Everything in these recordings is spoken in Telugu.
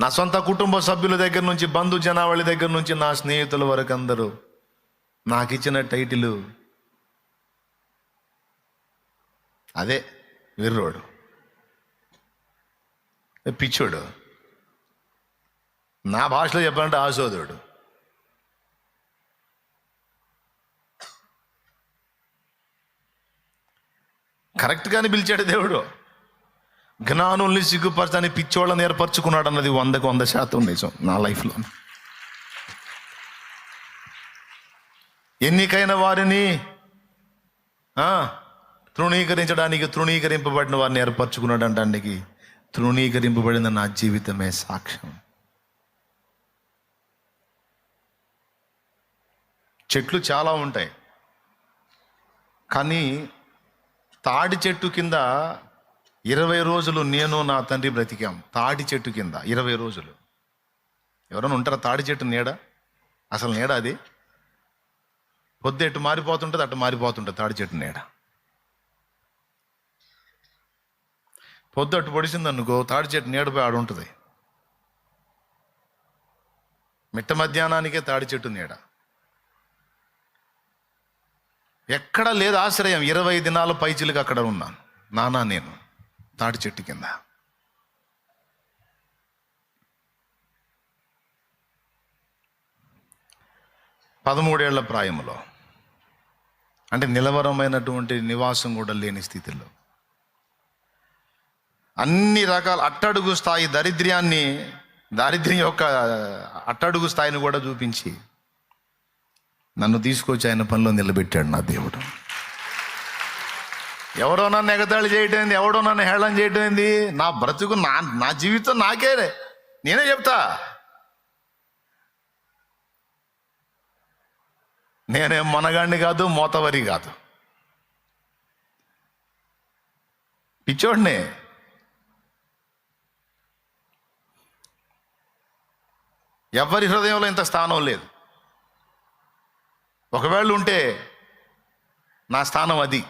నా సొంత కుటుంబ సభ్యుల దగ్గర నుంచి బంధు జనావళి దగ్గర నుంచి నా స్నేహితుల వరకు అందరూ నాకు ఇచ్చిన టైటిలు అదే విర్రోడు. పిచ్చోడు. నా భాషలో చెప్పాలంటే ఆశోదుడు. కరెక్ట్గానే పిలిచాడు దేవుడు. జ్ఞానుల్ని సిగ్గుపరచని పిచ్చోళ్ళని ఏర్పరచుకున్నాడు అన్నది వందకు వంద శాతం నిజం నా లైఫ్లో. ఎన్నికైన వారిని తృణీకరించడానికి తృణీకరింపబడిన వారిని ఏర్పరచుకున్నాడు అనడానికి తృణీకరింపబడిన నా జీవితమే సాక్ష్యం. చెట్లు చాలా ఉంటాయి. కానీ తాడి చెట్టు కింద ఇరవై రోజులు నేను నా తండ్రి బ్రతికాం తాడి చెట్టు కింద ఇరవై రోజులు. ఎవరైనా ఉంటారా? తాడి చెట్టు నీడ? అసలు నీడ అది? పొద్దు ఎటు మారిపోతుంటుంది అటు మారిపోతుంటుంది తాడి చెట్టు నీడ. పొద్దు అటు పొడిచింది అనుకో తాడి చెట్టు నీడపై ఆడు ఉంటుంది. మిట్ట మధ్యాహ్నానికే తాడి చెట్టు నీడ. ఎక్కడ లేదు ఆశ్రయం. ఇరవై దినాల పైచిలుగా అక్కడ ఉన్నాను. నానా నేను. తాటి చెట్టు కింద. పదమూడేళ్ళ ప్రాయంలో అంటే నిలవరమైనటువంటి నివాసం కూడా లేని స్థితిలో అన్ని రకాల అట్టడుగు స్థాయి దరిద్ర్యాన్ని దారిద్ర్యం యొక్క అట్టడుగు స్థాయిని కూడా చూపించి నన్ను తీసుకొచ్చి ఆయన పనిలో నిలబెట్టాడు నా దేవుడు. ఎవడో నన్ను ఎగతాళి చేయటం ఏంది ఎవడో నన్ను హేళన చేయటం ఏంది నా బ్రతుకు నా నా జీవితం నాకే నేనే చెప్తా. నేనేం మనగాండి కాదు మోతవరి కాదు. పిచ్చోడిని. ఎవరి హృదయంలో ఇంత స్థానం లేదు. ఒకవేళ ఉంటే నా స్థానం అది.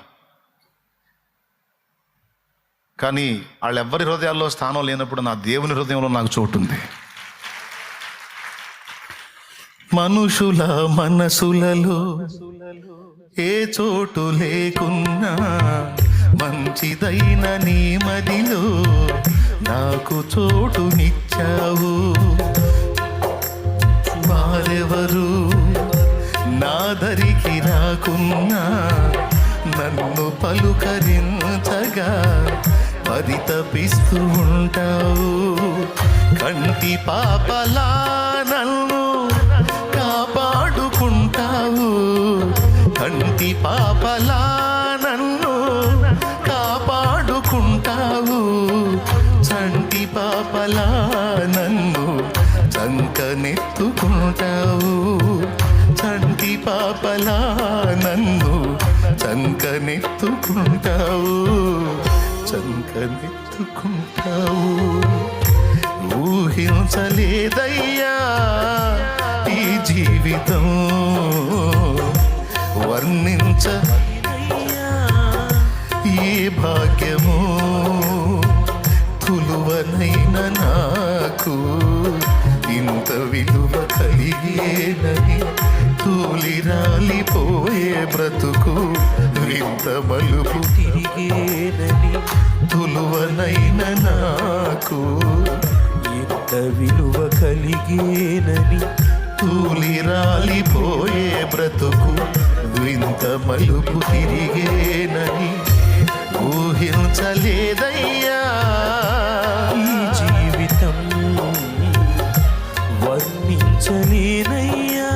కానీ వాళ్ళెవ్వరి హృదయాల్లో స్థానం లేనప్పుడు నా దేవుని హృదయంలో నాకు చోటు ఉంది మనుషుల మనసులలో ఏ చోటు లేకున్నా మంచిదైన నీ మదిలో నాకు చోటునిచ్చావు వారెవరు నాదరికి రాకున్నా నన్ను పలుకరించగా పరితపిస్తూ ఉంటావు. కంటి పాపలా నన్ను కాపాడుకుంటావు. కంటి పాపలా నన్ను కాపాడుకుంటావు. చంటి పాపలా నన్ను చంకనెత్తుకుంటావు. చంటి పాపలా నన్ను చంకనెత్తుకుంటావు. చంకనెత్తుకుంటావు ఊహించలేదయ్యా ఈ జీవితం. వర్ణించ ఏ భాగ్యము తులువనైన నాకు. ఇంత విలువ కలిగేనని తూలి రాలిపోయే బ్రతుకు వింత మలుపు తిరిగేనని తులువనైన నాకు ఎంత విలువ కలిగేనని తూలి రాలిపోయే బ్రతుకు వింత మలుపు తిరిగేనని ఊహించలేదయ్యా. ఈ జీవితం వర్ణించలేనయ్యా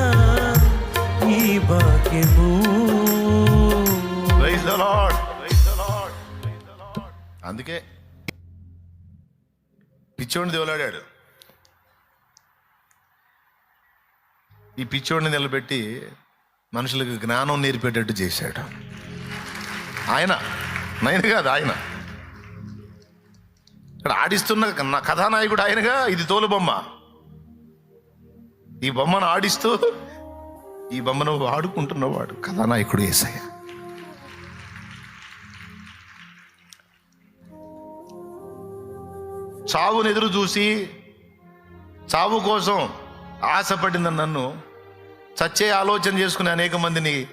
ఈ భాగ్యము అందుకే పిచ్చోడిని దేవులాడాడు ఈ పిచ్చోడిని నిలబెట్టి మనుషులకు జ్ఞానం నేర్పేటట్టు చేశాడు. ఆయన నేను కాదు ఆయన. ఇక్కడ ఆడిస్తున్న నా కథానాయకుడు ఆయనగా ఇది తోలు బొమ్మ. ఈ బొమ్మను ఆడిస్తూ ఈ బొమ్మను ఆడుకుంటున్నవాడు కథానాయకుడు ఏసయ్య. చావును ఎదురు చూసి చావు కోసం ఆశపడిన నన్ను. చచ్చే ఆలోచన చేసుకునే అనేక మందిని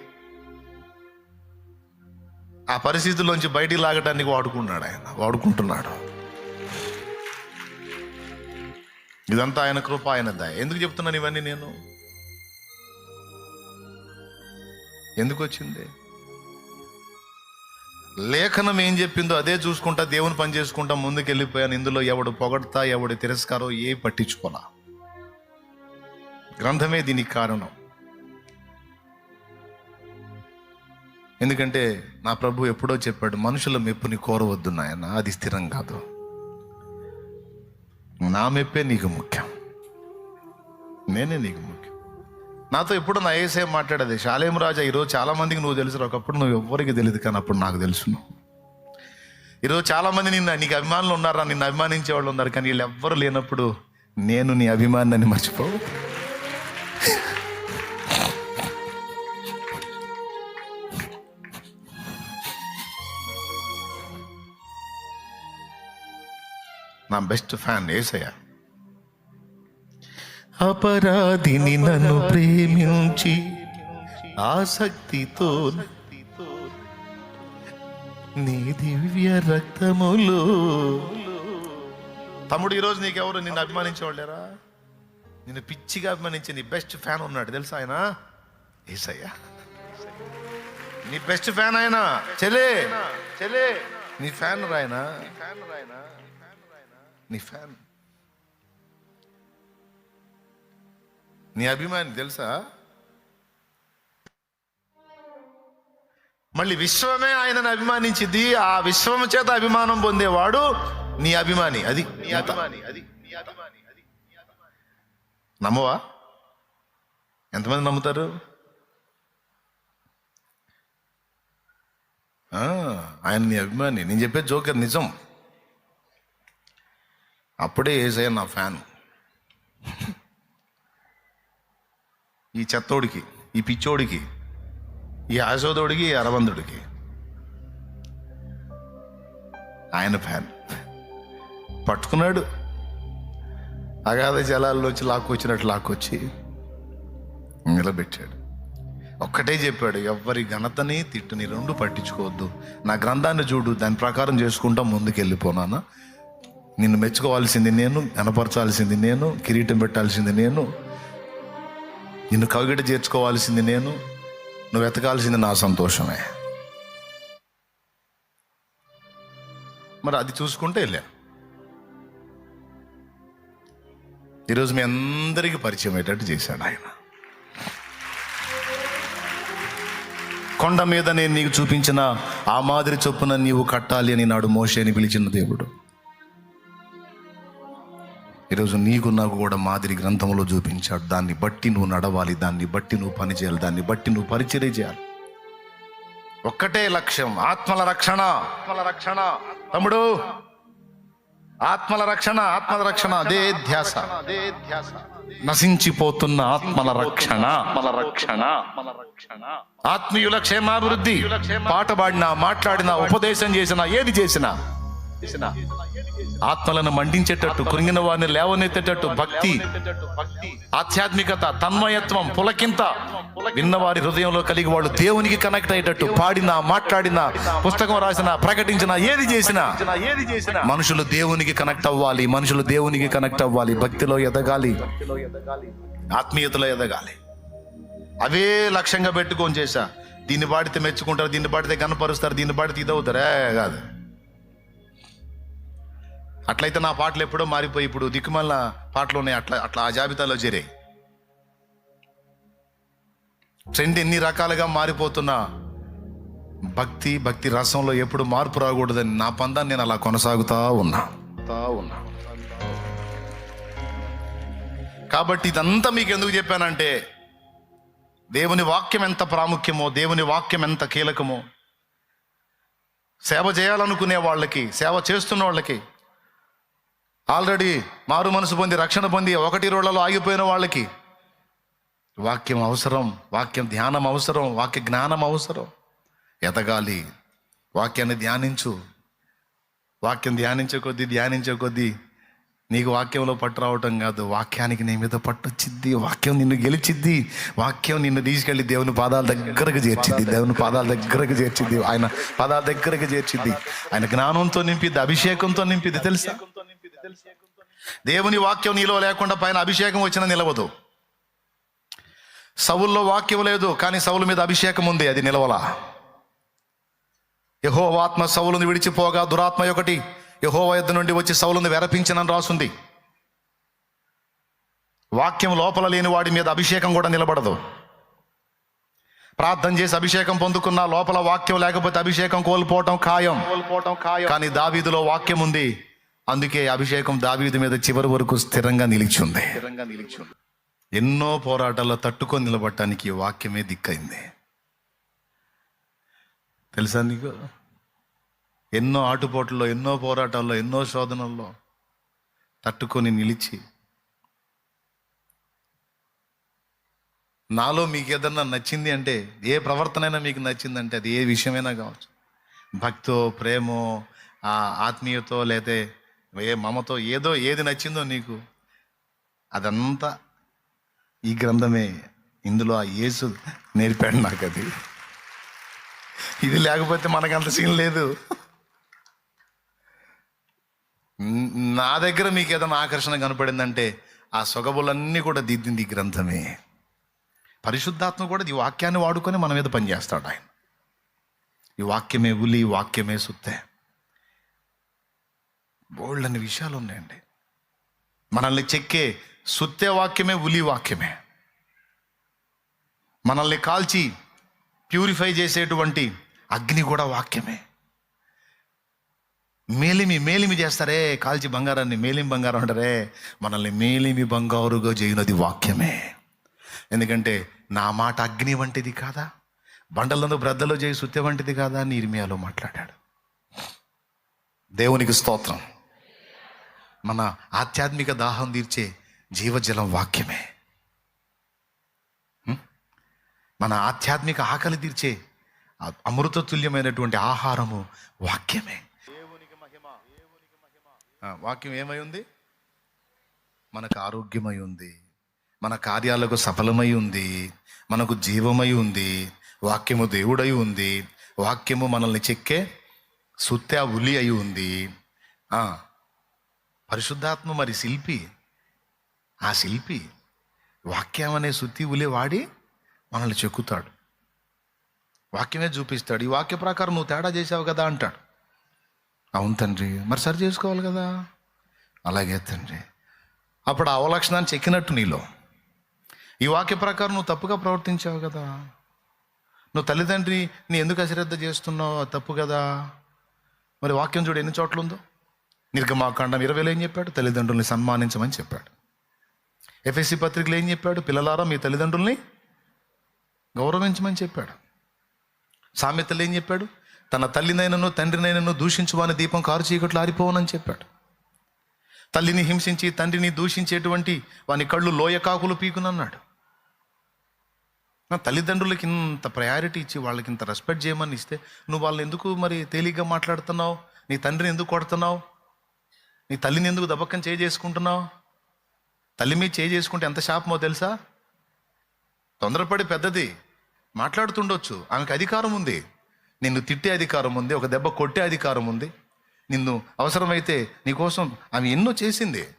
ఆ పరిస్థితుల్లోంచి బయటికి లాగటానికి వాడుకున్నాడు ఆయన. వాడుకుంటున్నాడు. ఇదంతా ఆయన కృప ఆయన దయ. ఎందుకు చెప్తున్నాను ఇవన్నీ నేను? ఎందుకు వచ్చింది? లేఖనం ఏం చెప్పిందో అదే చూసుకుంటా దేవుని పని చేసుకుంటా ముందుకు వెళ్ళిపోయాను ఇందులో ఎవడు పొగడతా ఎవడు తిరస్కారో ఏ పట్టించుకోనా గ్రంథమే దీనికి కారణం. ఎందుకంటే నా ప్రభు ఎప్పుడో చెప్పాడు మనుషుల మెప్పుని కోరవద్దు నాయన అది స్థిరం కాదు. నా మెప్పే నీకు ముఖ్యం. నేనే నీకు ముఖ్యం. నాతో ఎప్పుడు నా ఏసే మాట్లాడేది? శాలేం రాజా ఈరోజు చాలా మందికి నువ్వు తెలుసు ఒకప్పుడు నువ్వు ఎవ్వరికి తెలియదు కానీ అప్పుడు నాకు తెలుసు ఈరోజు చాలామంది నిన్న నీకు అభిమానులు ఉన్నారా? నిన్ను అభిమానించే వాళ్ళు ఉన్నారు కానీ వీళ్ళు ఎవ్వరు లేనప్పుడు నేను నీ అభిమానాన్ని మర్చిపోవు నా బెస్ట్ ఫ్యాన్ ఏసయ్య. అపరాధిని నన్ను ప్రేమించి ఆసక్తితో నీ దివ్య రక్తములు తమ్ముడు ఈరోజు నీకెవరు? నిన్ను అభిమానించేవాళ్ళేరా? నిన్ను పిచ్చిగా అభిమానించే నీ బెస్ట్ ఫ్యాన్ ఉన్నాడు తెలుసా ఆయన? ఏసయ్య. నీ బెస్ట్ ఫ్యాన్ ఆయన. చెలే. చెలే. నీ ఫ్యాన్ రాయనా నీ ఫ్యాన్. నీ అభిమాని తెలుసా? మళ్ళీ విశ్వమే ఆయనను అభిమానించింది. ఆ విశ్వం చేత అభిమానం పొందేవాడు నీ అభిమాని. అది నీ అభిమాని అది నీ అభిమాని అది నమ్మవా? ఎంతమంది నమ్ముతారు? ఆ, ఆయన నీ అభిమాని. నేను చెప్పే జోకర్ నిజం. అప్పుడే ఏజయ్య నా ఫ్యాన్. ఈ చెత్తోడికి ఈ పిచ్చోడికి ఈ ఆశోదోడికి ఈ అరవందుడికి ఆయన ఫ్యాన్. పట్టుకున్నాడు. అగాధ జలాల్లోంచి లాక్కొచ్చినట్టు లాక్కొచ్చి నిలబెట్టాడు. ఒక్కటే చెప్పాడు ఎవ్వరి ఘనతని తిట్టుని రెండు పట్టించుకోవద్దు. నా గ్రంథాన్ని చూడు దాని ప్రకారం చేసుకుంటా ముందుకెళ్ళిపోనాను. నిన్ను మెచ్చుకోవాల్సింది నేను కనపరచాల్సింది నేను కిరీటం పెట్టాల్సింది నేను నిన్ను కవిగట చేర్చుకోవాల్సింది నేను నువ్వు వెతకాల్సింది నా సంతోషమే. మరి అది చూసుకుంటే వెళ్ళాను. ఈరోజు మీ అందరికీ పరిచయం అయ్యేటట్టు చేశాడు ఆయన. కొండ మీద నేను నీకు చూపించిన ఆ మాదిరి చొప్పున నీవు కట్టాలి అని నాడు మోషేని పిలిచిన దేవుడు. ఈరోజు నీకు నాకు కూడా మాదిరి గ్రంథంలో చూపించాడు. దాన్ని బట్టి నువ్వు నడవాలి దాన్ని బట్టి నువ్వు పని చేయాలి దాన్ని బట్టి నువ్వు పరిచర్య చేయాలి. ఒక్కటే లక్ష్యం ఆత్మల రక్షణ. ఆత్మల రక్షణ. తమ్ముడు ఆత్మల రక్షణ ఆత్మల రక్షణ అదే ధ్యాస. అదే ధ్యాస నశించిపోతున్న ఆత్మల రక్షణ. ఆత్మల రక్షణ. ఆత్మీయుల క్షేమాభివృద్ధి. పాట పాడినా మాట్లాడినా ఉపదేశం చేసినా ఏది చేసినా ఆత్మలను మండించేటట్టు కృంగిన వారిని లేవనెత్తేటట్టు భక్తి ఆధ్యాత్మికత తన్మయత్వం పులకింత. విన్నవారి హృదయంలో కలిగి వాళ్ళు దేవునికి కనెక్ట్ అయ్యేటట్టు పాడినా మాట్లాడినా పుస్తకం రాసినా ప్రకటించినా ఏది చేసినా ఏది చేసినా మనుషులు దేవునికి కనెక్ట్ అవ్వాలి మనుషులు దేవునికి కనెక్ట్ అవ్వాలి భక్తిలో ఎదగాలి ఆత్మీయతలో ఎదగాలి. అవే లక్ష్యంగా పెట్టుకొని చేశా. దీన్ని పాడితే మెచ్చుకుంటారు దీన్ని పాడితే కనపరుస్తారు దీన్ని పాడితే ఇదవుతారే. కాదు. అట్లయితే నా పాటలు ఎప్పుడో మారిపోయి ఇప్పుడు దిక్కుమల్ల పాటలు ఉన్నాయి అట్లా అట్లా ఆ జాబితాలో చేరాయి. ట్రెండ్ ఎన్ని రకాలుగా మారిపోతున్నా భక్తి భక్తి రసంలో ఎప్పుడు మార్పు రాకూడదని నా పందాన్ని నేను అలా కొనసాగుతా ఉన్నా. ఉన్నా. కాబట్టి ఇదంతా మీకు ఎందుకు చెప్పానంటే దేవుని వాక్యం ఎంత ప్రాముఖ్యమో దేవుని వాక్యం ఎంత కీలకమో సేవ చేయాలనుకునే వాళ్ళకి సేవ చేస్తున్న వాళ్ళకి ఆల్రెడీ మారు మనసు పొంది రక్షణ పొంది ఒకటి రోజులలో ఆగిపోయిన వాళ్ళకి వాక్యం అవసరం వాక్యం ధ్యానం అవసరం వాక్య జ్ఞానం అవసరం. ఎదగాలి. వాక్యాన్ని ధ్యానించు. వాక్యం ధ్యానించే కొద్దీ ధ్యానించే కొద్దీ నీకు వాక్యంలో పట్టు రావటం కాదు. వాక్యానికి నీ మీద పట్టు వచ్చిద్ది. వాక్యం నిన్ను గెలిచిద్ది. వాక్యం నిన్ను తీసుకెళ్ళి దేవుని పాదాల దగ్గరకు చేర్చిద్ది. దేవుని పాదాల దగ్గరకు చేర్చిద్ది. ఆయన పాదాల దగ్గరకు చేర్చిద్ది. ఆయన జ్ఞానంతో నింపిద్ది అభిషేకంతో నింపిద్ది తెలుసా? దేవుని వాక్యం నీలో లేకుండా పైన అభిషేకం వచ్చినా నిలవదు. సవుల్లో వాక్యం లేదు కానీ సవుల మీద అభిషేకం ఉంది అది నిలవలా. యహో ఆత్మ సవులను విడిచిపోగా దురాత్మ ఒకటి యహో యుద్ధ నుండి వచ్చి సవులను వెరపించనని రాసుంది. వాక్యం లోపల లేని వాడి మీద అభిషేకం కూడా నిలబడదు. ప్రార్థన చేసి అభిషేకం పొందుకున్న లోపల వాక్యం లేకపోతే అభిషేకం కోల్పోవటం ఖాయం. కోల్పోవటం ఖాయం. కానీ దావీదులో వాక్యం ఉంది అందుకే అభిషేకం దావీదు మీద చివరి వరకు స్థిరంగా నిలిచింది. స్థిరంగా నిలిచింది. ఎన్నో పోరాటాల్లో తట్టుకొని నిలబడటానికి వాక్యమే దిక్కైంది. తెలుసా నీకు? ఎన్నో ఆటుపోట్లలో ఎన్నో పోరాటాల్లో ఎన్నో శోధనల్లో తట్టుకొని నిలిచి నాలో మీకు ఏదన్నా నచ్చింది అంటే ఏ ప్రవర్తనైనా మీకు నచ్చిందంటే అది ఏ విషయమైనా కావచ్చు. భక్తో ప్రేమో ఆ ఆత్మీయతో లేతే ఏ మమతో ఏదో ఏది నచ్చిందో నీకు. అదంతా ఈ గ్రంథమే. ఇందులో ఆ యేసు నేర్పాడు నాకు అది ఇది లేకపోతే మనకంత సీన్ లేదు. నా దగ్గర మీకు ఏదైనా ఆకర్షణ కనపడిందంటే ఆ సొగబులన్నీ కూడా దిద్దింది ఈ గ్రంథమే. పరిశుద్ధాత్మ కూడా ఈ వాక్యాన్ని వాడుకొని మన మీద పనిచేస్తాడు ఆయన. ఈ వాక్యమే ఉలి ఈ వాక్యమే సుత్తే. బోల్డ్ అనే విషయాలు ఉన్నాయండి. మనల్ని చెక్కే సుత్తే వాక్యమే ఉలి వాక్యమే. మనల్ని కాల్చి ప్యూరిఫై చేసేటువంటి అగ్ని కూడా వాక్యమే. మేలిమి మేలిమి చేస్తారే కాల్చి బంగారాన్ని మేలిమి బంగారం అంటారే మనల్ని మేలిమి బంగారుగా చేయనది వాక్యమే. ఎందుకంటే నా మాట అగ్ని వంటిది కాదా? బండలను బ్రద్దలో చేయి సుత్తె వంటిది కాదా అని ఇర్మియాలో మాట్లాడాడు. దేవునికి స్తోత్రం. మన ఆధ్యాత్మిక దాహం తీర్చే జీవజలం వాక్యమే? మన ఆధ్యాత్మిక ఆకలి తీర్చే అమృత తుల్యమైనటువంటి ఆహారము వాక్యమే. వాక్యం ఏమై ఉంది? మనకు ఆరోగ్యమై ఉంది. మన కార్యాలకు సఫలమై ఉంది. మనకు జీవమై ఉంది. వాక్యము దేవుడై ఉంది. వాక్యము మనల్ని చెక్కే సుత్తే ఉలి అయి ఉంది. పరిశుద్ధాత్మ మరి శిల్పి. ఆ శిల్పి వాక్యం అనే శుద్ధి ఉలి వాడి మనల్ని చెక్కుతాడు. వాక్యమే చూపిస్తాడు. ఈ వాక్య ప్రకారం నువ్వు తేడా చేసావు కదా అంటాడు. అవును తండ్రి. మరి సరి చేసుకోవాలి కదా? అలాగే తండ్రి. అప్పుడు ఆ అవలక్షణాన్ని చెక్కినట్టు నీలో. ఈ వాక్య ప్రకారం నువ్వు తప్పుగా ప్రవర్తించావు కదా? నువ్వు తల్లిదండ్రి నీ ఎందుకు అశ్రద్ధ చేస్తున్నావు? తప్పు కదా? మరి వాక్యం చూడు ఎన్ని చోట్ల ఉందో నిర్గమాకాండం ఇరవైలో ఏం చెప్పాడు? తల్లిదండ్రుల్ని సన్మానించమని చెప్పాడు. ఎఫ్ఎస్సి పత్రికలు ఏం చెప్పాడు? పిల్లలారా మీ తల్లిదండ్రుల్ని గౌరవించమని చెప్పాడు. సామెతలు ఏం చెప్పాడు? తన తల్లినైనను తండ్రినైనను దూషించువాని దీపం కారు చీకట్లు ఆరిపోవనని చెప్పాడు. తల్లిని హింసించి తండ్రిని దూషించేటువంటి వాని కళ్ళు లోయ కాకులు పీకునన్నాడు. నా తల్లిదండ్రులకి ఇంత ప్రయారిటీ ఇచ్చి వాళ్ళకి ఇంత రెస్పెక్ట్ చేయమని ఇస్తే నువ్వు వాళ్ళని ఎందుకు మరి తేలిగ్గా మాట్లాడుతున్నావు? నీ తండ్రిని ఎందుకు కొడుతున్నావు? నీ తల్లిని ఎందుకు దబక్కం చేసుకుంటున్నావు? తల్లి మీద చేసుకుంటే ఎంత శాపమో తెలుసా? తొందరపడి పెద్దది. మాట్లాడుతుండొచ్చు. ఆమెకు అధికారం ఉంది. నిన్ను తిట్టే అధికారం ఉంది. ఒక దెబ్బ కొట్టే అధికారం ఉంది. నిన్ను అవసరమైతే నీకోసం ఆమె ఎన్నో చేసింది.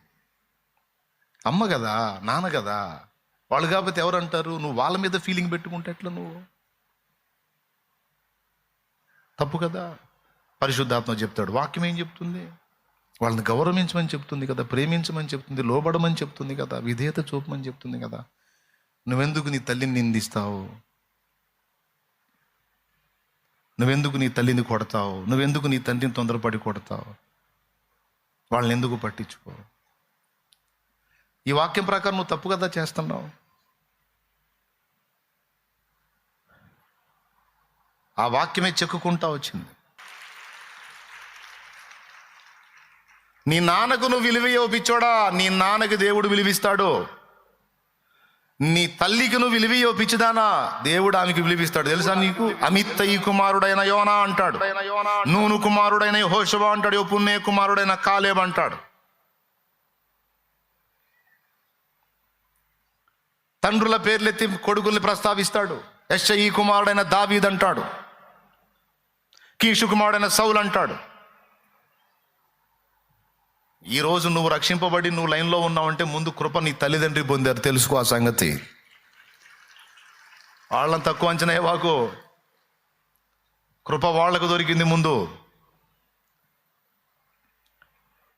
అమ్మ కదా నాన్న కదా. వాళ్ళు కాకపోతే ఎవరు అంటారు నువ్వు వాళ్ళ మీద ఫీలింగ్ పెట్టుకుంటే ఎట్లా నువ్వు? తప్పు కదా? పరిశుద్ధాత్మ చెప్తాడు. వాక్యం ఏం చెప్తుంది? వాళ్ళని గౌరవించమని చెప్తుంది కదా ప్రేమించమని చెప్తుంది లోబడమని చెప్తుంది కదా విధేయత చూపమని చెప్తుంది కదా. నువ్వెందుకు నీ తల్లిని నిందిస్తావు? నువ్వెందుకు నీ తల్లిని కొడతావు? నువ్వెందుకు నీ తండ్రిని తొందరపడి కొడతావు? వాళ్ళని ఎందుకు పట్టించుకో? ఈ వాక్యం ప్రకారం నువ్వు తప్పు కదా చేస్తున్నావు? ఆ వాక్యమే చెక్కుకుంటా వచ్చింది. నీ నాన్నకు నువ్వు విలువ యోపించోడా నీ నాన్నకు దేవుడు విలువిస్తాడు. నీ తల్లికి నువ్వు విలువ యోపించదానా దేవుడు ఆమెకు విలువిస్తాడు. తెలుసా నీకు? అమిత్తయి కుమారుడైన యోనా అంటాడు. నూను కుమారుడైన హోషవా అంటాడు. పుణ్య కుమారుడైన కాలేబ్ అంటాడు. తండ్రుల పేర్లెత్తి కొడుకుల్ని ప్రస్తావిస్తాడు. ఎస్ఐ కుమారుడైన దావీద్ అంటాడు కీషు కుమారుడైన సౌల్ అంటాడు ఈ రోజు నువ్వు రక్షింపబడి నువ్వు లైన్లో ఉన్నావంటే ముందు కృప నీ తల్లిదండ్రి పొందారు. తెలుసుకో ఆ సంగతి. వాళ్ళని తక్కువ అంచనా వాకు కృప వాళ్ళకు దొరికింది ముందు.